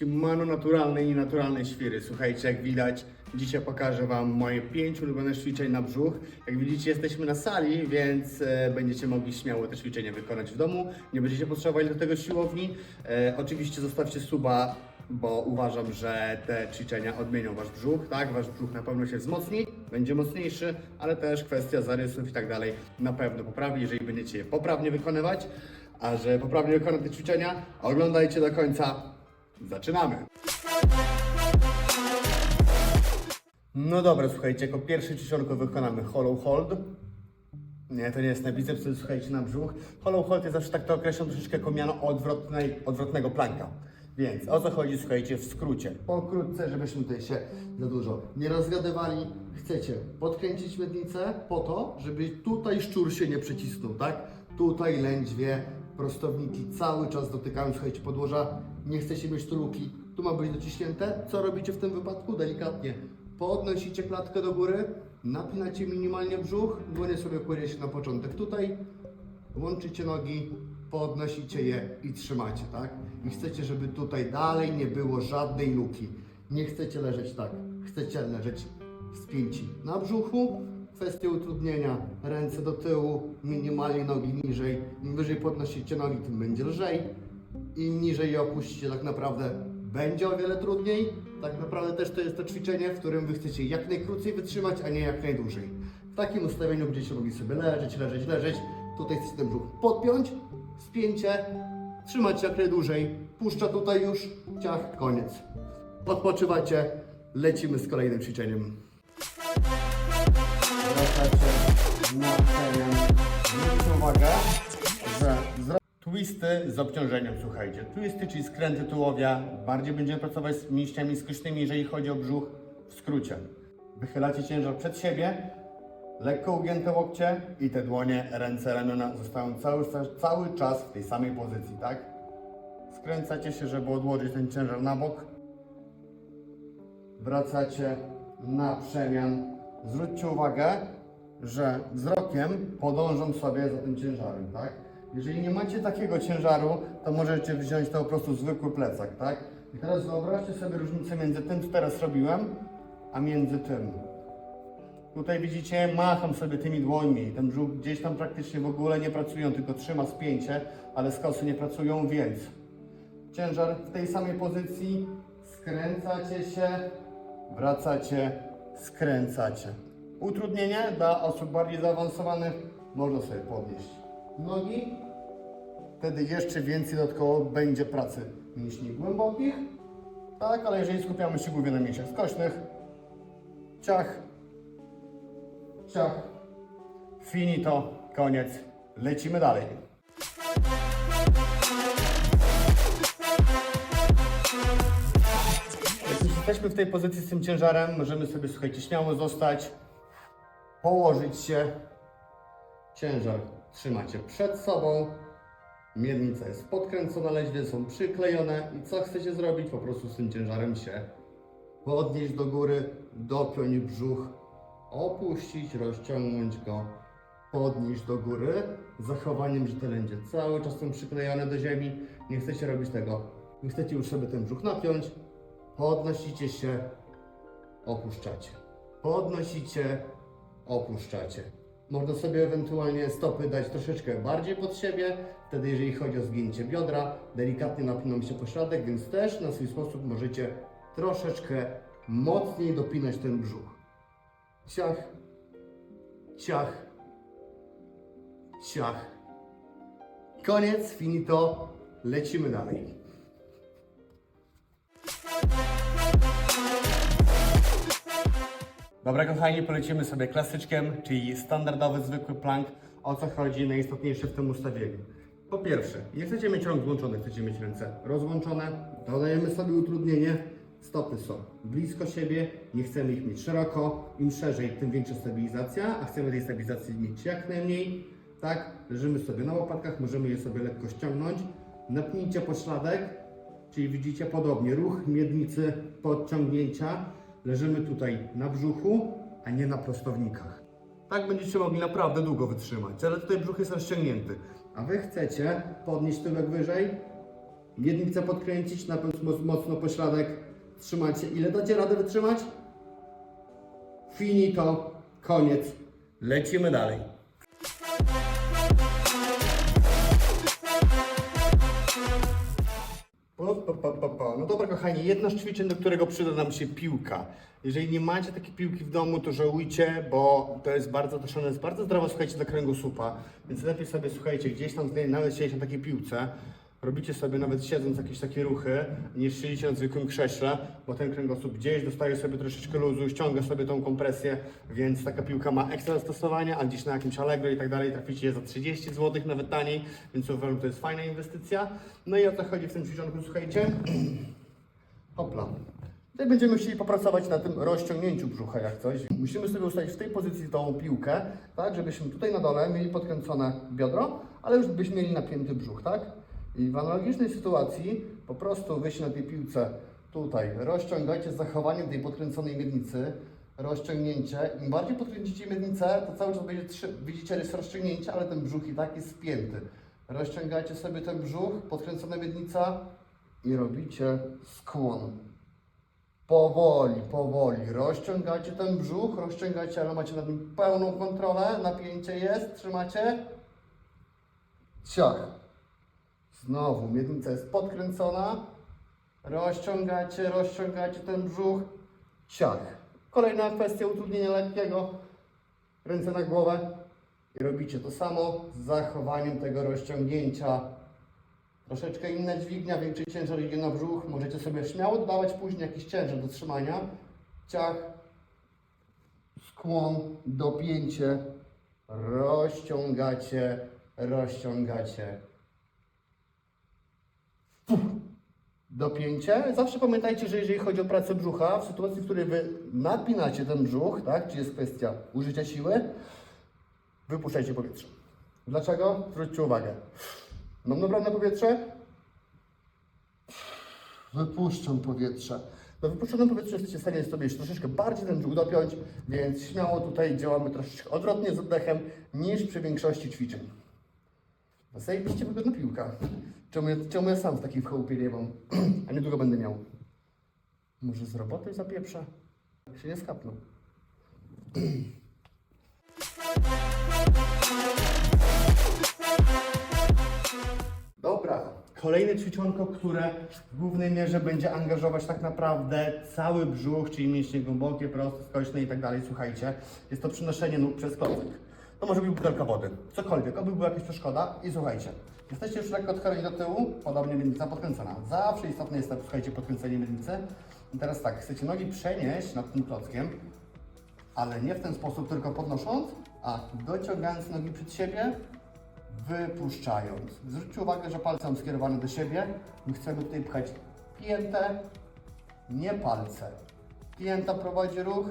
Siemano naturalne i naturalne świry. Słuchajcie, jak widać, dzisiaj pokażę Wam moje pięć ulubionych ćwiczeń na brzuch. Jak widzicie, jesteśmy na sali, więc e, będziecie mogli śmiało te ćwiczenia wykonać w domu. Nie będziecie potrzebowali do tego siłowni. E, oczywiście zostawcie suba, bo uważam, że te ćwiczenia odmienią Wasz brzuch, tak? Wasz brzuch na pewno się wzmocni, będzie mocniejszy, ale też kwestia zarysów i tak dalej na pewno poprawi, jeżeli będziecie je poprawnie wykonywać. A że poprawnie wykonać te ćwiczenia, oglądajcie do końca. Zaczynamy! No dobra, słuchajcie, jako pierwsze ćwiczonko wykonamy hollow hold. Nie, to nie jest na biceps, to jest, słuchajcie, na brzuch. Hollow hold jest zawsze tak to określam troszeczkę jako miano odwrotnej, odwrotnego planka. Więc o co chodzi, słuchajcie, w skrócie. Pokrótce, żebyśmy tutaj się za dużo nie rozgadywali. Chcecie podkręcić miednicę po to, żeby tutaj szczur się nie przycisnął, tak? Tutaj lędźwie, prostowniki cały czas dotykają, słuchajcie, podłoża. Nie chcecie mieć tu luki, tu ma być dociśnięte. Co robicie w tym wypadku? Delikatnie podnosicie klatkę do góry, napinacie minimalnie brzuch, dłonie sobie kładziecie na początek tutaj, łączycie nogi, podnosicie je i trzymacie, tak? I chcecie, żeby tutaj dalej nie było żadnej luki. Nie chcecie leżeć tak, chcecie leżeć spięci na brzuchu. Kwestia utrudnienia, ręce do tyłu, minimalnie nogi niżej. Im wyżej podnosicie nogi, tym będzie lżej. Im niżej je opuścicie, tak naprawdę będzie o wiele trudniej. Tak naprawdę też to jest to ćwiczenie, w którym Wy chcecie jak najkrócej wytrzymać, a nie jak najdłużej. W takim ustawieniu będziecie mogli sobie leżeć, leżeć, leżeć. Tutaj chcecie ten brzuch podpiąć, spięcie, trzymać jak najdłużej. Puszcza tutaj już, ciach, koniec. Odpoczywacie, lecimy z kolejnym ćwiczeniem. Zwróćcie uwagę, że. Twisty z obciążeniem, słuchajcie. Twisty, czyli skręty tułowia. Bardziej będziemy pracować z mięśniami skośnymi, jeżeli chodzi o brzuch. W skrócie. Wychylacie ciężar przed siebie, lekko ugięte łokcie i te dłonie, ręce, ramiona zostają cały, cały czas w tej samej pozycji, tak? Skręcacie się, żeby odłożyć ten ciężar na bok. Wracacie na przemian. Zwróćcie uwagę, że wzrokiem podążam sobie za tym ciężarem, tak? Jeżeli nie macie takiego ciężaru, to możecie wziąć to po prostu zwykły plecak, tak? I teraz wyobraźcie sobie różnicę między tym, co teraz robiłem, a między tym. Tutaj widzicie, macham sobie tymi dłońmi. Ten brzuch gdzieś tam praktycznie w ogóle nie pracują, tylko trzyma spięcie, ale skosy nie pracują, więc ciężar w tej samej pozycji, skręcacie się, wracacie, skręcacie. Utrudnienie dla osób bardziej zaawansowanych można sobie podnieść nogi. Wtedy jeszcze więcej dodatkowo będzie pracy mięśni głębokich. Tak, ale jeżeli skupiamy się głównie na mięśniach skośnych, ciach, ciach, finito, koniec, lecimy dalej. Jak jesteśmy w tej pozycji z tym ciężarem, możemy sobie, słuchajcie, śmiało zostać, położyć się, ciężar trzymacie przed sobą, miednica jest podkręcona, leźwie są przyklejone i co chcecie zrobić? Po prostu z tym ciężarem się podnieść do góry, dopiąć brzuch, opuścić, rozciągnąć go, podnieść do góry, zachowaniem, że te lędzie cały czas są przyklejone do ziemi. Nie chcecie robić tego. Wy chcecie już sobie ten brzuch napiąć, podnosicie się, opuszczacie. Podnosicie, opuszczacie. Można sobie ewentualnie stopy dać troszeczkę bardziej pod siebie. Wtedy, jeżeli chodzi o zgięcie biodra, delikatnie napinam się pośladek, więc też na swój sposób możecie troszeczkę mocniej dopinać ten brzuch. Ciach, ciach, ciach. Koniec, finito, lecimy dalej. Dobra, kochani, polecimy sobie klasyczkiem, czyli standardowy, zwykły plank. O co chodzi najistotniejsze w tym ustawieniu? Po pierwsze, nie chcecie mieć rąk złączonych, chcecie mieć ręce rozłączone. Dodajemy sobie utrudnienie. Stopy są blisko siebie, nie chcemy ich mieć szeroko. Im szerzej, tym większa stabilizacja, a chcemy tej stabilizacji mieć jak najmniej. Tak, leżymy sobie na łopatkach, możemy je sobie lekko ściągnąć. Napnijcie pośladek, Czyli widzicie podobnie, ruch miednicy podciągnięcia. Leżymy tutaj na brzuchu, a nie na prostownikach. Tak będziecie mogli naprawdę długo wytrzymać, ale tutaj brzuch jest rozciągnięty. A wy chcecie podnieść tyłek wyżej, Miednicę podkręcić, napiąć moc- mocno pośladek. Trzymacie. Ile dacie radę wytrzymać? Finito. Koniec. Lecimy dalej. Po, po, po, po. No dobra, kochani, jedno z ćwiczeń, do którego przyda nam się piłka. Jeżeli nie macie takiej piłki w domu, to żałujcie, bo to jest bardzo, ona jest bardzo zdrowa, słuchajcie, dla kręgosłupa. Więc lepiej sobie, słuchajcie, gdzieś tam nawet siedzieć na takiej piłce, robicie sobie nawet siedząc jakieś takie ruchy, niż siedzicie na zwykłym krześle, bo ten kręgosłup gdzieś dostaje sobie troszeczkę luzu, ściąga sobie tą kompresję, więc taka piłka ma ekstra zastosowanie, a gdzieś na jakimś Allegro i tak dalej traficie je za 30 zł, nawet taniej, więc uważam, że to jest fajna inwestycja. No i o co chodzi w tym ćwiczonku, słuchajcie? Hopla. Tutaj będziemy chcieli popracować na tym rozciągnięciu brzucha jak coś. Musimy sobie ustawić w tej pozycji tą piłkę, tak, żebyśmy tutaj na dole mieli podkręcone biodro, ale już byśmy mieli napięty brzuch, tak? I w analogicznej sytuacji po prostu wyjść na tej piłce tutaj, rozciągajcie z zachowaniem tej podkręconej miednicy, rozciągnięcie. Im bardziej podkręcicie miednicę, to cały czas będzie, trzy- widzicie, jest rozciągnięcie, ale ten brzuch i tak jest spięty. Rozciągajcie sobie ten brzuch, podkręcona miednica i robicie skłon. Powoli, powoli. Rozciągacie ten brzuch, rozciągacie, ale macie nad nim pełną kontrolę. Napięcie jest, trzymacie. Ciach. Znowu, miednica jest podkręcona. Rozciągacie, rozciągacie ten brzuch. Ciach. Kolejna kwestia utrudnienia lekkiego. Ręce na głowę. I robicie to samo z zachowaniem tego rozciągnięcia. Troszeczkę inna dźwignia, większy ciężar idzie na brzuch. Możecie sobie śmiało dodawać później jakiś ciężar do trzymania. Ciach, skłon, dopięcie, rozciągacie, rozciągacie. Dopięcie. Zawsze pamiętajcie, że jeżeli chodzi o pracę brzucha, w sytuacji, w której wy napinacie ten brzuch, tak, czy jest kwestia użycia siły, wypuszczajcie powietrze. Dlaczego? Zwróćcie uwagę. Mam nabrane powietrze? Wypuszczam powietrze. Na wypuszczonym powietrzu jesteście w stanie sobie troszeczkę bardziej ten brzuch dopiąć, więc śmiało tutaj działamy troszeczkę odwrotnie z oddechem niż przy większości ćwiczeń. Zajebiście wygodna piłka. Czemu, ja- czemu ja sam w takiej chałupie nie mam? A niedługo będę miał. Może z roboty zapieprza? Się nie skapną. Dobra, kolejne ćwiczonko, które w głównej mierze będzie angażować tak naprawdę cały brzuch, czyli mięśnie głębokie, proste, skośne i tak dalej. Słuchajcie, jest to przenoszenie nóg przez klocek. To może być butelka wody, cokolwiek, oby była jakaś przeszkoda. I słuchajcie, jesteście już lekko odchyleni do tyłu, podobnie miednica podkręcona. Zawsze istotne jest, słuchajcie, podkręcenie miednicy. I teraz tak, chcecie nogi przenieść nad tym klockiem, ale nie w ten sposób, tylko podnosząc, a dociągając nogi przed siebie, wypuszczając. Zwróćcie uwagę, że palce są skierowane do siebie. My chcemy tutaj pchać piętę, nie palce. Pięta prowadzi ruch.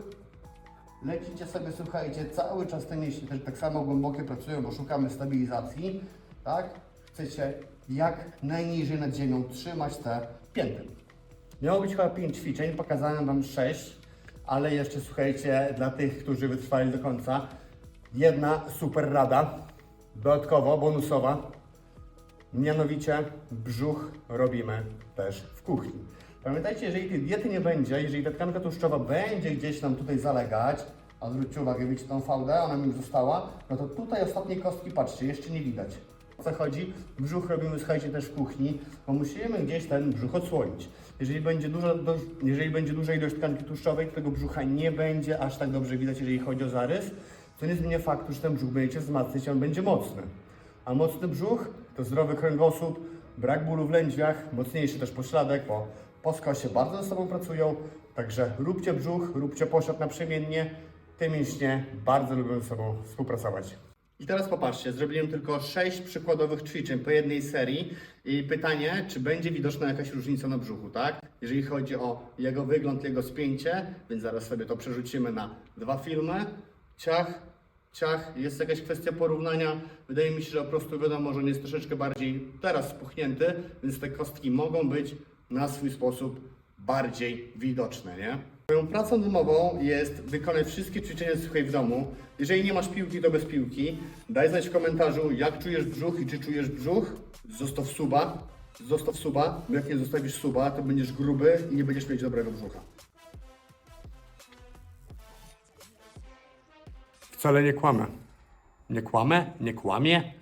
Lecicie sobie, słuchajcie, cały czas te mięśnie też tak samo głębokie pracują, bo szukamy stabilizacji, tak? Chcecie jak najniżej nad ziemią trzymać te pięty. Miało być chyba 5 ćwiczeń, pokazałem Wam 6, ale jeszcze słuchajcie, dla tych, którzy wytrwali do końca, jedna super rada, dodatkowo, bonusowa, mianowicie brzuch robimy też w kuchni. Pamiętajcie, jeżeli tej diety nie będzie, jeżeli ta tkanka tłuszczowa będzie gdzieś nam tutaj zalegać, a zwróćcie uwagę, widzicie tą fałdę, ona mi już została, no to tutaj ostatnie kostki, patrzcie, jeszcze nie widać. O co chodzi? Brzuch robimy, słuchajcie, też w kuchni, bo musimy gdzieś ten brzuch odsłonić. Jeżeli będzie, duża, do, jeżeli będzie duża ilość tkanki tłuszczowej, to tego brzucha nie będzie aż tak dobrze widać, jeżeli chodzi o zarys, co nie zmienia faktu, że ten brzuch będziecie wzmacniać on będzie mocny. A mocny brzuch to zdrowy kręgosłup, brak bólu w lędźwiach, mocniejszy też pośladek, bo po skosie bardzo ze sobą pracują. Także róbcie brzuch, róbcie posiad naprzemiennie. Te mięśnie bardzo lubią ze sobą współpracować. I teraz popatrzcie, zrobiłem tylko 6 przykładowych ćwiczeń po jednej serii i pytanie, czy będzie widoczna jakaś różnica na brzuchu, tak? Jeżeli chodzi o jego wygląd, jego spięcie, więc zaraz sobie to przerzucimy na dwa filmy. Ciach, ciach, jest jakaś kwestia porównania. Wydaje mi się, że po prostu wiadomo, że on jest troszeczkę bardziej teraz spuchnięty, więc te kostki mogą być na swój sposób bardziej widoczne, nie? Moją pracą domową jest wykonać wszystkie ćwiczenia suchej w domu. Jeżeli nie masz piłki, to bez piłki. Daj znać w komentarzu, jak czujesz brzuch i czy czujesz brzuch. Zostaw suba. Zostaw suba, bo jak nie zostawisz suba, to będziesz gruby i nie będziesz mieć dobrego brzucha. Wcale nie kłamę. Nie kłamę? Nie kłamie?